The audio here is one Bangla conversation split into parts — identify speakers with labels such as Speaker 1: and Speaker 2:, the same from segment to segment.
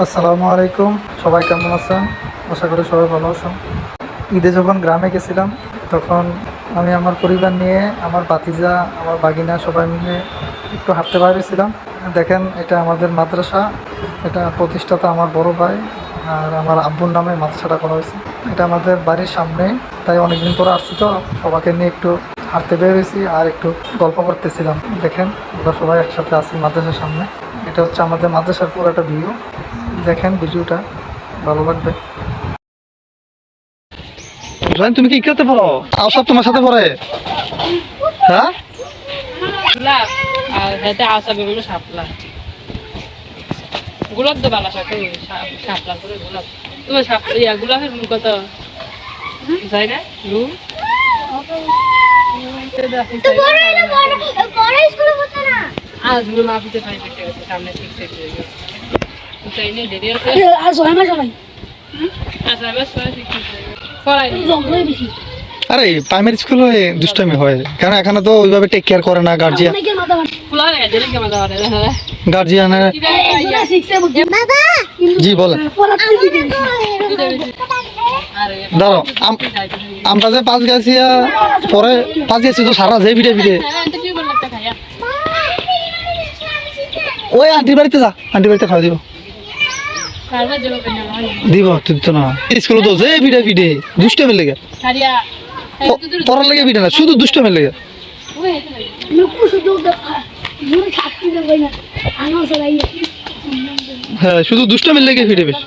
Speaker 1: আসসালামু আলাইকুম। সবাই কেমন আছেন? আশা করি সবাই ভালো আছেন। ঈদে যখন গ্রামে গেছিলাম, তখন আমি আমার পরিবার নিয়ে, আমার বাতিজা আমার বাগিনা সবাই মিলে একটু হাঁটতে বাইরেছিলাম দেখেন, এটা আমাদের মাদ্রাসা। এটা প্রতিষ্ঠাতা আমার বড় ভাই আর আমার আব্বুর নামে মাদ্রাসাটা করা হয়েছে। এটা আমাদের বাড়ির সামনে। তাই অনেকদিন পরে আসছি তো। সবাইকে নিয়ে একটু হাঁটতে বেরিয়েছি আর একটু গল্প করতেছিলাম। দেখেন, আমরা সবাই একসাথে আছি মাদ্রাসার সামনে। এটা হচ্ছে আমাদের মাদ্রাসার পুরো একটা ভিউ দেখেন ভিডিওটা ভালো লাগবে।
Speaker 2: জানি তুমি কি করতে পারো? সব তোমার সাথে পড়ে। হ্যাঁ?
Speaker 3: গোলাপ আর হেতে আসা বেগুলো শাপলা। গোলাপ তো বালা সাথে শাপলা করে গোলাপ। তোমার শাপ ইয়া গোলাপের কত? যাই না রুম? আজ রুম আপিতে পাই পেটে সামনে ঠিক ঠিক হয়ে গেছে।
Speaker 2: আরে প্রাইমারি স্কুলে দুষ্টামি হয়। কারণ এখানে তো ওইভাবে টেক কেয়ার করে না গার্জিয়ান
Speaker 4: বাবা!
Speaker 2: জি বলেন। আম- আমরা যে পাঁচ গেছি পরে পাঁচ গেছি তো সারা যে ভিড়ে ভিড়ে।
Speaker 3: হ্যাঁ
Speaker 2: ওই আন্টির বাড়িতে যা আন্টির বাড়িতে খাওয়া দিব
Speaker 3: কারবা যাব কেন হয়
Speaker 2: দিব তুই তো না। স্কুলে তো যে ভিড়ে ভিড়ে দুষ্টামি লেগে। পড়ার লেগে ভিড়ে না শুধু লেগে। হ্যাঁ শুধু লেগে ভিড়ে বেশি।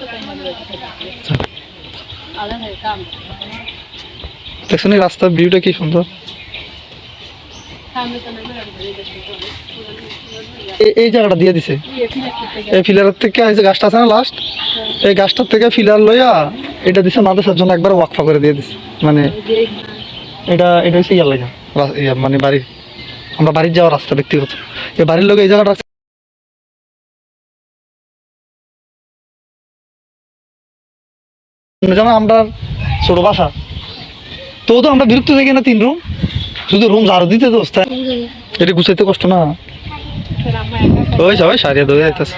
Speaker 2: রাস্তার ভিউটা কি সুন্দর? এই জায়গাটা দিয়ে দিছে। এই ফিলারের থেকে এই যে গাছটা আছে না লাস্ট এই গাছটার থেকে ফিলার লইয়া এটা দিছে মাদ্রাসার জন্য একবার ওয়াকফা করে দিয়ে দিছে। মানে এটা এটা হচ্ছে ইয়ার লাগা। মানে বাড়ির, আমরা বাড়ির যাওয়ার রাস্তা ব্যক্তিগত। এই বাড়ির লোক এই জায়গাটা। যেমন আমরা ছোট বাসা। তো তো আমরা বিরক্ত থাকি না তিন রুম শুধু রুম ঝাড়ু দিতে দোস্ত এটা গুছাইতে কষ্ট না? ওই সবাই সারিয়া দৌড়ে যাইতেছে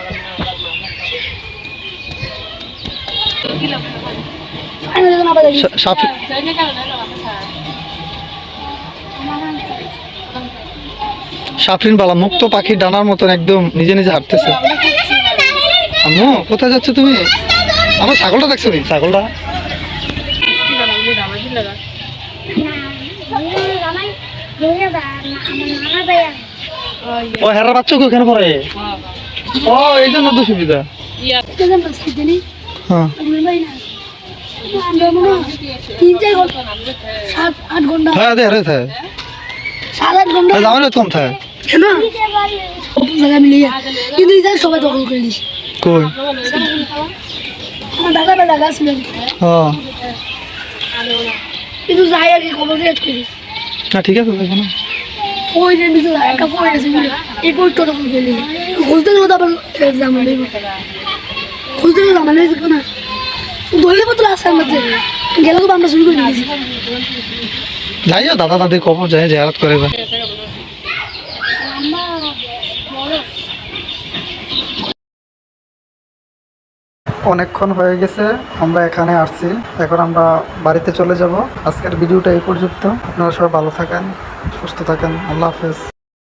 Speaker 2: সাফরিন বালা, মুক্ত পাখির ডানার মতন একদম নিজে নিজে হাঁটতেছে। আম্মু, কোথায় যাচ্ছ তুমি? আমার ছাগলটা দেখছ নি? ছাগলটা? ও হেরা বাচ্চা ওখানে পড়ে? ও এই জন্য তো সুবিধা হ্যাঁ। হ্যাঁ
Speaker 4: কেন গাছ ছিল
Speaker 2: হ্যাঁ।
Speaker 4: কিন্তু যাই আর কি খবর করি।
Speaker 2: না ঠিক আছে দেখো না
Speaker 4: ওই দিন দিতে একটা ফোন আছে এই কোটটা দখল করে দিই খুলতে গেলে তো আবার জামা নেব খুলতে গেলে জামা নেব না ধরলে মতো রাস্তার মধ্যে গেলে তো আমরা শুরু করে দিয়েছি
Speaker 2: যাইও দাদা দাদির কবর যায় জিয়ারত করে
Speaker 1: অনেকক্ষণ হয়ে গেছে, আমরা এখানে আসছি। এখন আমরা বাড়িতে চলে যাব। আজকের ভিডিওটা এই পর্যন্ত। আপনারা সবাই ভালো থাকেন, সুস্থ থাকেন। আল্লাহ হাফেজ।